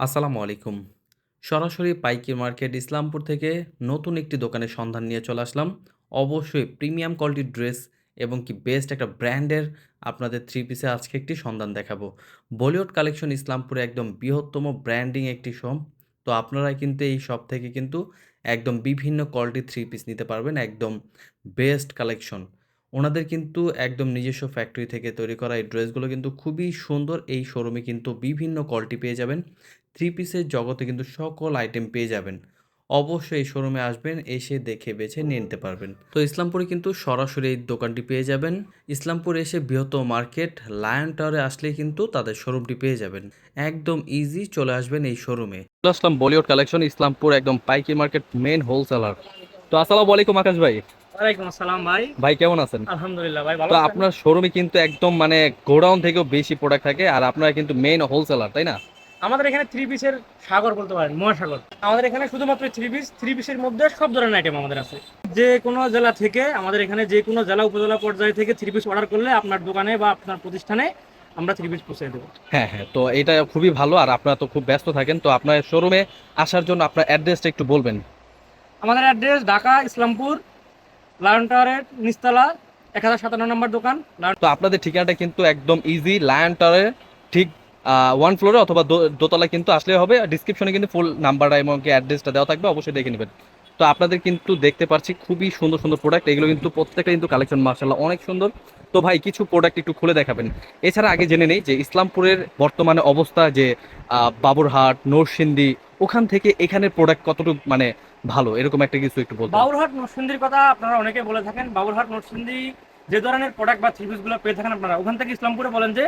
আসসালামু আলাইকুম। সরাসরি পাইকারি মার্কেট ইসলামপুর থেকে নতুন একটি দোকানের সন্ধান নিয়ে চলে আসলাম। অবশ্যই প্রিমিয়াম কোয়ালিটির ড্রেস এবং কি বেস্ট একটা ব্র্যান্ডের আপনাদের থ্রি পিসে আজকে একটি সন্ধান দেখাবো। বলিউড কালেকশন ইসলামপুরে একদম বৃহত্তম ব্র্যান্ডিং একটি শপ। তো আপনারা কিন্তু এই শপ থেকে কিন্তু একদম বিভিন্ন কোয়ালিটির থ্রি পিস নিতে পারবেন। একদম বেস্ট কালেকশন। ওনাদের কিন্তু একদম নিজস্ব ফ্যাক্টরি থেকে তৈরি করা এই ড্রেসগুলো কিন্তু খুবই সুন্দর। এই শোরুমে কিন্তু বিভিন্ন কোয়ালিটি পেয়ে যাবেন। থ্রি পিসের জগতে কিন্তু সকল আইটেম পেয়ে যাবেন। অবশ্যই এই শোরুমে আসবেন, এসে দেখে বেছে নিয়ে নিতে পারবেন। তো ইসলামপুরে কিন্তু সরাসরি এই দোকানটি পেয়ে যাবেন। ইসলামপুর এসে বৃহত্তম মার্কেট লায়ন টাওয়ারে আসলেই কিন্তু তাদের শোরুমটি পেয়ে যাবেন। একদম ইজি চলে আসবেন এই শোরুমে। আসলাম বলিউড কালেকশন ইসলামপুর একদম পাইকি মার্কেট মেইন হোলসেলার। তো আসসালামু আলাইকুম আকাশ ভাই। ওয়ালাইকুম আসসালাম ভাই। ভাই কেমন আছেন? আলহামদুলিল্লাহ ভাই ভালো তো আপনার শোরুমে কিন্তু একদম মানে গোডাউন থেকেও বেশি প্রোডাক্ট থাকে আর আপনারা কিন্তু মেইন হোলসেলার তাই না? আমাদের এখানে থ্রি পিসের সাগর বলতে পারেন মহাসাগর। আমাদের এখানে শুধুমাত্র থ্রি পিস থ্রি পিসের মধ্যে সব ধরনের আইটেম আমাদের আছে। যে কোনো জেলা থেকে আমাদের এখানে যে কোনো জেলা উপজেলা পর্যায় থেকে থ্রি পিস অর্ডার করলে আপনার দোকানে বা আপনার প্রতিষ্ঠানে আমরা থ্রি পিস পৌঁছে দেবো। হ্যাঁ হ্যাঁ তো এটা খুবই ভালো আর আপনারা তো খুব ব্যস্ত থাকেন তো আপনার শোরুমে আসার জন্য আপনার অ্যাড্রেসটা একটু বলবেন। আমাদের অ্যাড্রেস ঢাকা ইসলামপুর লায়ন টাওয়ারের নিচতলা, এক হাজার সাতান্ন নম্বর দোকান। তো আপনাদের ঠিকানাটা কিন্তু একদম ইজি লায়ন টাওয়ারের ঠিক ওয়ান ফ্লোরে অথবা দোতলায় কিন্তু আসলে হবে। ডিসক্রিপশনে কিন্তু ফুল নাম্বারটা এবং অ্যাড্রেসটা দেওয়া থাকবে, অবশ্যই দেখে নেবেন। তো আপনাদের কিন্তু দেখতে পাচ্ছি খুবই সুন্দর সুন্দর প্রোডাক্ট এগুলো কিন্তু প্রত্যেকটা কিন্তু কালেকশন মার্শাল্লাহ অনেক সুন্দর। তো ভাই, কিছু প্রোডাক্ট একটু খুলে দেখাবেন। এছাড়া আগে জেনে নেই যে ইসলামপুরের বর্তমানে অবস্থা যে বাবুরহাট, নরসিংদী ওখান থেকে এখানে প্রোডাক্ট কতটুকু মানে ভালো? এরকম একটা কিছু একটু বলতে বাবুরহাট নরসিংদীর কথা আপনারা অনেকে বলে থাকেন। বাবুরহাট নরসিংদী যে ধরনের প্রোডাক্ট বা থ্রিপিসগুলো পেয়ে থাকেন আপনারা, ওখান থেকে ইসলামপুরে বলেন যে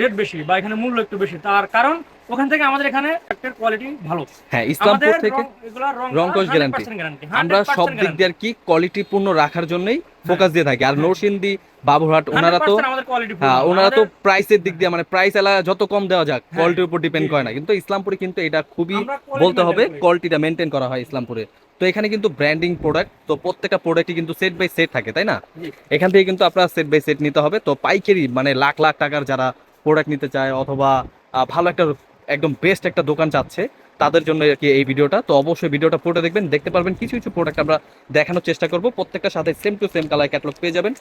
রেট বেশি বা এখানে মূল্য একটু বেশি। তার কারণ ওখান থেকে আমাদের এখানে প্রোডাক্টের কোয়ালিটি ভালো। হ্যাঁ ইসলামপুর থেকে রং- এগুলার রং রং কোষ করা guarantee। 100% guarantee, আমরা সব দিক দিয়ে আর কি কোয়ালিটি পূর্ণ রাখার জন্যই ফোকাস দিয়ে থাকি। আর হ্যাঁ। নরসিংদী বাবুরহাট ওনারা তো 100% আমাদের quality হ্যাঁ ওনারা তো প্রাইসের দিক দিয়ে মানে প্রাইস এলা যত কম দেওয়া যাক হ্যাঁ। কোয়ালিটির উপর ডিপেন্ড করে না। কিন্তু ইসলামপুরে কিন্তু এটা খুবই বলতে হবে কোয়ালিটিটা মেনটেন করা হয় ইসলামপুরে। তো এখানে কিন্তু ব্র্যান্ডিং প্রোডাক্ট তো প্রত্যেকটা প্রোডাক্টই কিন্তু সেট বাই সেট থাকে তাই না? এখান থেকে কিন্তু আপনার সেট বাই সেট নিতে হবে। তো পাইকারি মানে লাখ লাখ টাকার যারা প্রোডাক্ট নিতে চায় অথবা ভালো একটা একদম বেস্ট একটা দোকান চাচ্ছে তাদের জন্য আর কি এই ভিডিওটা। তো অবশ্যই ভিডিওটা পুরোটা দেখবেন, দেখতে পারবেন কিছু কিছু প্রোডাক্ট আমরা দেখানোর চেষ্টা করব। প্রত্যেকটার সাথে same to same colour catalogue পেয়ে যাবেন।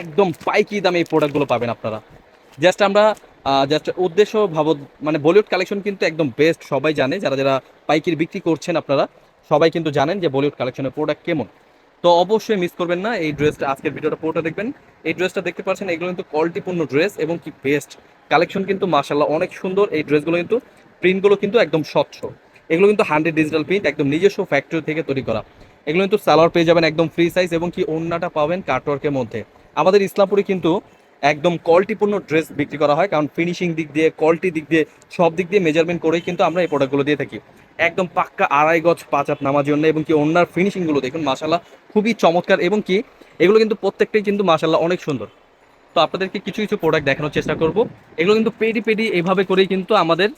একদম পাইকি দামে এই প্রোডাক্টগুলো পাবেন আপনারা। জাস্ট আমরা জাস্ট উদ্দেশ্য, ভাব মানে বলিউড কালেকশন কিন্তু একদম বেস্ট সবাই জানে। যারা যারা পাইকির বিক্রি করছেন আপনারা, সবাই কিন্তু জানেন যে বলিউড কালেকশনের প্রোডাক্ট কেমন। তো অবশ্যই মিস করবেন না, এই ড্রেসটা আজকের ভিডিওটা পুরোটা দেখবেন। এই ড্রেসটা দেখতে পাচ্ছেন, এগুলো কিন্তু কোয়ালিটিপূর্ণ ড্রেস এবং কি বেস্ট কালেকশন কিন্তু মার্শাল্লাহ অনেক সুন্দর। এই ড্রেসগুলো কিন্তু, প্রিন্টগুলো কিন্তু একদম স্বচ্ছ। এগুলো কিন্তু হান্ড্রেড ডিজিটাল প্রিন্ট, একদম নিজস্ব ফ্যাক্টরি থেকে তৈরি করা। এগুলো কিন্তু সালোয়ার পেয়ে যাবেন একদম ফ্রি সাইজ এবং কি ওন্নাটা পাবেন কাটওয়ার্কের মধ্যে। আমাদের ইসলামপুরে কিন্তু একদম কোয়ালিটিপূর্ণ ড্রেস বিক্রি করা হয়, কারণ ফিনিশিং দিক দিয়ে কোয়ালিটি দিক দিয়ে, সব দিক দিয়ে মেজারমেন্ট করেই কিন্তু আমরা এই প্রোডাক্টগুলো দিয়ে থাকি। একদম পাক্কা আড়াই গজ পাঁচ নামার জন্য এবং কি ওনার ফিনিশিংগুলো দেখুন মাসাল্লাহ খুবই চমৎকার এবং কি এগুলো কিন্তু প্রত্যেকটাই কিন্তু মাসাল্লাহ অনেক সুন্দর। তো আপনাদেরকে কিছু কিছু প্রোডাক্ট দেখানোর চেষ্টা করব। এগুলো কিন্তু পেডি পেডি এইভাবে করেই কিন্তু আমাদের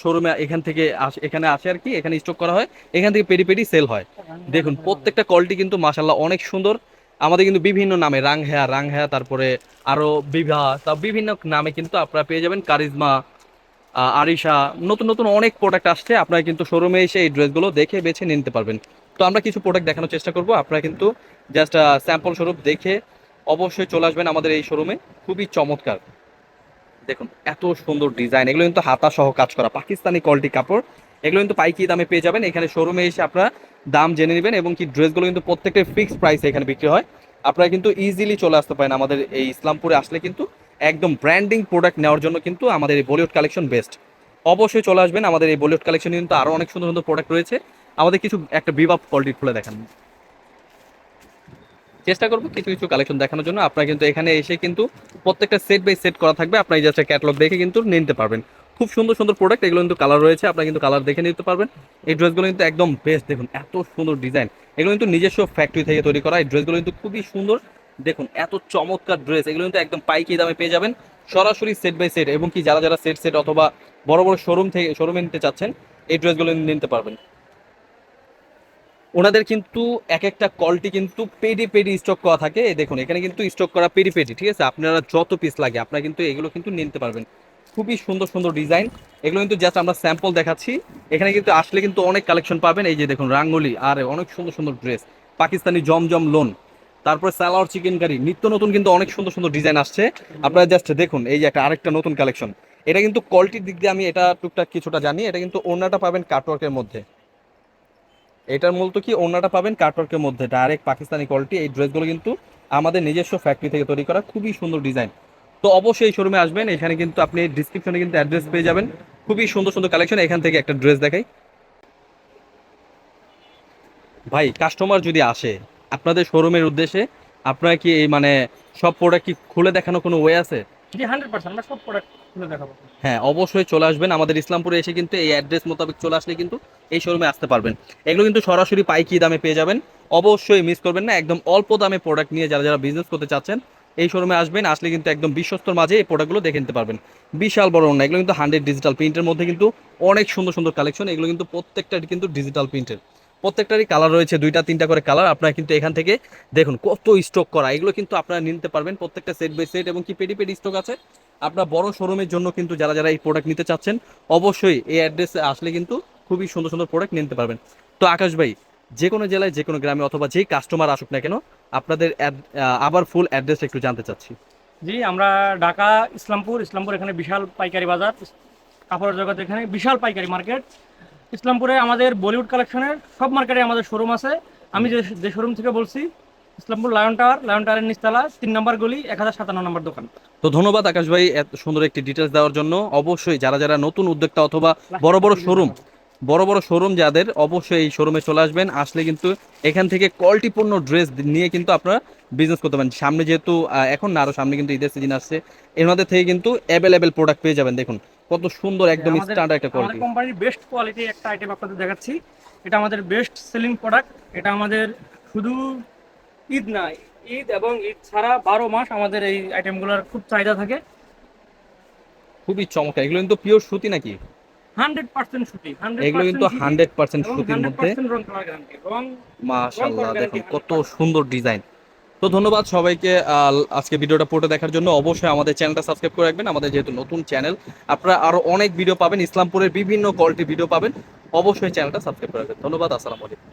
শোরুমে এখান থেকে এখানে আসে আর কি, এখানে স্টক করা হয়। এখান থেকে পেডি পেডি সেল হয়। দেখুন, প্রত্যেকটা কোয়ালিটি কিন্তু মাসাল্লাহ অনেক সুন্দর। আমাদের কিন্তু বিভিন্ন নামে রাং হেয়া রাং হেয়া তারপরে আরও বিভা, তা বিভিন্ন নামে কিন্তু আপনারা পেয়ে যাবেন। কারিজমা আরিশা, নতুন নতুন অনেক প্রোডাক্ট আসছে। আপনারা কিন্তু শোরুমে এসে এই ড্রেসগুলো দেখে, বেছে নিতে পারবেন। তো আমরা কিছু প্রোডাক্ট দেখানোর চেষ্টা করব। আপনারা কিন্তু জাস্ট স্যাম্পল স্বরূপ দেখে অবশ্যই চলে আসবেন আমাদের এই শোরুমে খুবই চমৎকার। দেখুন, এত সুন্দর ডিজাইন এগুলো কিন্তু হাতা সহ কাজ করা। পাকিস্তানি কোয়ালিটি কাপড়। এগুলো কিন্তু পাইকি দামে পেয়ে যাবেন। এখানে শোরুমে এসে আপনারা দাম জেনে নেবেন এবং কি ড্রেসগুলো কিন্তু প্রত্যেকটা ফিক্সড প্রাইসে এখানে বিক্রি হয়। আপনারা কিন্তু ইজিলি চলে আসতে পারেন আমাদের এই ইসলামপুরে। আসলে কিন্তু একদম ব্র্যান্ডিং প্রোডাক্ট নেওয়ার জন্য কিন্তু আমাদের এই বলিউড কালেকশন বেস্ট অবশ্যই চলে আসবেন। আমাদের এই বলিউড কালেকশনে কিন্তু আরও অনেক সুন্দর সুন্দর প্রোডাক্ট রয়েছে। আমাদের কিছু একটা বিভাব কোয়ালিটি খুলে দেখান। চেষ্টা করব কিছু কিছু কালেকশন দেখানোর জন্য। আপনারা কিন্তু এখানে এসে কিন্তু প্রত্যেকটা সেট বাই সেট করা থাকবে। আপনারা জাস্ট ক্যাটালগ দেখে কিন্তু নিতে পারবেন। খুব সুন্দর সুন্দর প্রোডাক্ট এগুলো কিন্তু কালার রয়েছে। আপনারা কিন্তু কালার দেখে নিতে পারবেন। এই ড্রেসগুলো কিন্তু একদম বেস্ট দেখুন, এত সুন্দর ডিজাইন এগুলো কিন্তু নিজস্ব ফ্যাক্টরি থেকে তৈরি করা। এই ড্রেসগুলো কিন্তু খুবই সুন্দর। দেখুন, এত চমৎকার ড্রেস এগুলো কিন্তু একদম পাইকি দামে পেয়ে যাবেন। সরাসরি সেট বাই সেট এবং কি যারা যারা সেট সেট অথবা বড় বড় শোরুম থেকে শোরুমে নিতে চাচ্ছেন, এই ড্রেসগুলো নিতে পারবেন। ওনাদের কিন্তু এক একটা কলটি কিন্তু পেডি পেডি স্টক করা থাকে। দেখুন, এখানে কিন্তু স্টক করা পেডি পেডি, ঠিক আছে? আপনারা যত পিস লাগে, আপনারা কিন্তু এগুলো কিন্তু নিতে পারবেন। খুবই সুন্দর সুন্দর ডিজাইন এগুলো কিন্তু জাস্ট আমরা স্যাম্পল দেখাচ্ছি। এখানে কিন্তু আসলে কিন্তু অনেক কালেকশন পাবেন। এই যে দেখুন, রাঙ্গুলি, আর, অনেক সুন্দর সুন্দর ড্রেস পাকিস্তানি জমজম লোন তারপরে সালোয়ার চিকেন কারি নিত্য নতুন কিন্তু অনেক সুন্দর সুন্দর ডিজাইন আসছে। আপনারা জাস্ট দেখুন, এই যে একটা আরেকটা নতুন কালেকশন এটা কিন্তু কোয়ালিটির দিক দিয়ে আমি এটা টুকটাক কিছুটা জানি। এটা কিন্তু ওড়নাটা পাবেন কাটওয়ার্কের মধ্যে। এটার মূলত কি ওড়নাটা পাবেন কাটওয়ার্কের মধ্যে ডাইরেক্ট পাকিস্তানি কোয়ালিটি এই ড্রেসগুলো কিন্তু আমাদের নিজস্ব ফ্যাক্টরি থেকে তৈরি করা, খুবই সুন্দর ডিজাইন তো অবশ্যই শোরুমে আসবেন, এখানে কিন্তু আপনি ডিসক্রিপশনে কিন্তু অ্যাড্রেস পেয়ে যাবেন। খুবই সুন্দর সুন্দর কালেকশন এখান থেকে একটা ড্রেস দেখাই। ভাই কাস্টমার যদি আসে, আপনাদের শোরুমের উদ্দেশ্যে আপনারা কি এই মানে সব প্রোডাক্ট কি খুলে দেখানো কোনো ওয়ে আছে? হ্যাঁ অবশ্যই চলে আসবেন। আমাদের ইসলামপুরে এসে কিন্তু এই অ্যাড্রেস মোতাবেক চলে আসলে কিন্তু এই শোরুমে আসতে পারবেন। এগুলো কিন্তু সরাসরি পাইকি দামে পেয়ে যাবেন। অবশ্যই মিস করবেন না, একদম অল্প দামে প্রোডাক্ট নিয়ে যারা যারা বিজনেস করতে চাচ্ছেন, এই শোরুমে আসবেন, আসলে কিন্তু একদম বিশ্বস্তর মাঝে এই প্রোডাক্টগুলো দেখে নিতে পারবেন। বিশাল বড় না, এগুলো কিন্তু হান্ড্রেড ডিজিটাল প্রিন্টের মধ্যে কিন্তু অনেক সুন্দর সুন্দর কালেকশন এগুলো কিন্তু প্রত্যেকটা কিন্তু ডিজিটাল প্রিন্টের প্রত্যেকটারই কালার রয়েছে, দুইটা, তিনটা করে কালার আপনারা কিন্তু এখান থেকে দেখুন কত স্টক করা। এগুলো কিন্তু আপনারা নিতে পারবেন প্রত্যেকটা সেট বাই সেট এবং কি পেডি পেডি স্টক আছে। আপনার বড় শোরুমের জন্য কিন্তু যারা যারা এই প্রোডাক্ট নিতে চাচ্ছেন, অবশ্যই এই অ্যাড্রেসে আসলে কিন্তু খুবই সুন্দর সুন্দর প্রোডাক্ট নিতে পারবেন। তো আকাশ ভাই, যে কোনো জেলায়, যে কোনো গ্রামে অথবা যেই কাস্টমার আসুক না কেন, আপনাদের আবার ফুল অ্যাড্রেস একটু জানতে চাচ্ছি। জি, আমরা ঢাকা, ইসলামপুর ইসলামপুর এখানে বিশাল পাইকারি বাজার, কাপড়ের জগৎ এখানে বিশাল পাইকারি মার্কেট ইসলামপুরে আমাদের বলিউড কালেকশনের সব মার্কেটে আমাদের শোরুম আছে। আমি যে যে শোরুম থেকে বলছি, ইসলামপুর লায়ন টাওয়ার লায়ন টাওয়ারের নিচতলা, তিন নম্বর গলি, এক সাতান্ন নম্বর দোকান। তো ধন্যবাদ আকাশ ভাই এত সুন্দর একটি ডিটেলস দেওয়ার জন্য। অবশ্যই যারা যারা নতুন উদ্যোক্তা অথবা বড় বড় শোরুম বড় বড় শোরুম যাদের, অবশ্যই এই শোরুমে চলে আসবেন। আসলে কিন্তু এখান থেকে কোয়ালিটিপূর্ণ ড্রেস নিয়ে কিন্তু আপনারা বিজনেস করতে পারেন। সামনে যেহেতু এখন না, আরও সামনে কিন্তু ঈদের সিজন আসছে। এর মধ্যে থেকে কিন্তু অ্যাভেলেবেল প্রোডাক্ট পেয়ে যাবেন। দেখুন কত সুন্দর একদম স্ট্যান্ডার্ড একটা কোয়ালিটি আমাদের কোম্পানির বেস্ট কোয়ালিটি একটা আইটেম আপনাদের দেখাচ্ছি। এটা আমাদের বেস্ট সেলিং প্রোডাক্ট এটা আমাদের শুধু ঈদ না ঈদ এবং ঈদ ছাড়া বারো মাস আমাদের এই আইটেমগুলোর খুব চাহিদা থাকে। খুবই চমৎকার। এগুলো কিন্তু পিওর সুতি নাকি? হান্ড্রেড পার্সেন্ট সুতি এগুলো কিন্তু হান্ড্রেড পার্সেন্ট সুতির মধ্যে। মাশাল্লাহ দেখুন কত সুন্দর ডিজাইন তো ধন্যবাদ সবাইকে আজকে ভিডিওটা পড়ে দেখার জন্য। অবশ্যই আমাদের চ্যানেলটা সাবস্ক্রাইব করে রাখবেন, আমাদের যেহেতু নতুন চ্যানেল। আপনারা আরও অনেক ভিডিও পাবেন, ইসলামপুরের বিভিন্ন কোয়ালিটি ভিডিও পাবেন। অবশ্যই চ্যানেলটা সাবস্ক্রাইব করে রাখবেন। ধন্যবাদ, আসসালামু আলাইকুম।